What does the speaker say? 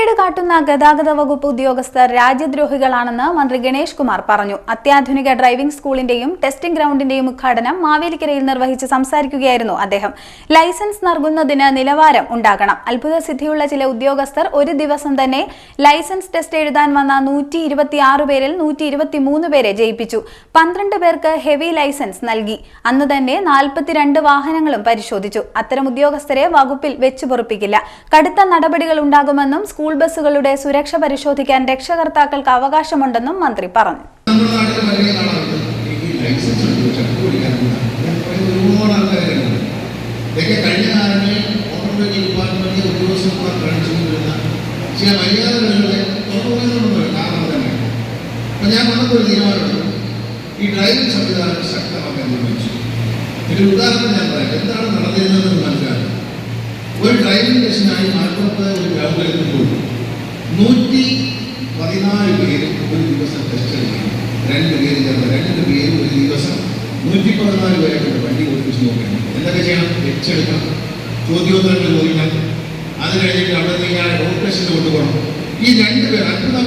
ക്രമക്കേട് കാട്ടുന്ന ഗതാഗത വകുപ്പ് ഉദ്യോഗസ്ഥർ രാജ്യദ്രോഹികളാണെന്ന് മന്ത്രി ഗണേഷ് കുമാർ പറഞ്ഞു. അത്യാധുനിക ഡ്രൈവിംഗ് സ്കൂളിന്റെയും ടെസ്റ്റിംഗ് ഗ്രൗണ്ടിന്റെയും ഉദ്ഘാടനം മാവേലിക്കരയിൽ നിർവഹിച്ച് സംസാരിക്കുകയായിരുന്നു അദ്ദേഹം. ലൈസൻസ് നൽകുന്നതിന് നിലവാരം ഉണ്ടാകണം. അത്ഭുത സിദ്ധിയുള്ള ചില ഉദ്യോഗസ്ഥർ ഒരു ദിവസം തന്നെ ലൈസൻസ് ടെസ്റ്റ് എഴുതാൻ വന്ന നൂറ്റി ഇരുപത്തിയാറ് പേരിൽ നൂറ്റി ഇരുപത്തിമൂന്ന് പേരെ ജയിപ്പിച്ചു. പന്ത്രണ്ട് പേർക്ക് ഹെവി ലൈസൻസ് നൽകി. അന്ന് തന്നെ നാൽപ്പത്തിരണ്ട് വാഹനങ്ങളും പരിശോധിച്ചു. അത്തരം ഉദ്യോഗസ്ഥരെ വകുപ്പിൽ വെച്ചു പൊറുപ്പിക്കില്ല കടുത്ത നടപടികൾ ഉണ്ടാകുമെന്നും സ്കൂൾ ബസ്സുകളുടെ സുരക്ഷ പരിശോധിക്കാൻ രക്ഷകർത്താക്കൾക്ക് അവകാശമുണ്ടെന്നും മന്ത്രി പറഞ്ഞു. ഒരു ഉദാഹരണം ഞാൻ പറയാം. എന്താണ് നടന്നിരുന്നതെന്ന് ഒരു ഡ്രൈവിംഗ് ടെസ്റ്റിനായി മലപ്പുറത്ത് ഒരു പോയി നൂറ്റി പതിനാല് പേര് ഒരു ദിവസം ടെസ്റ്റ് രണ്ട് പേര് രണ്ട് പേര് ഒരു ദിവസം. നൂറ്റി പതിനാല് പേരായിട്ട് വണ്ടി ഓടിപ്പിച്ച് നോക്കണം. എന്തൊക്കെ ചെയ്യണം? വെച്ചെടുക്കണം ചോദ്യോത്തരങ്ങൾ ചോദിക്കണം. അത് കഴിഞ്ഞിട്ട് അവിടെ നിന്ന് ടെസ്റ്റിന് കൊണ്ടുപോകണം ഈ രണ്ട് പേർ അത്ഭുതം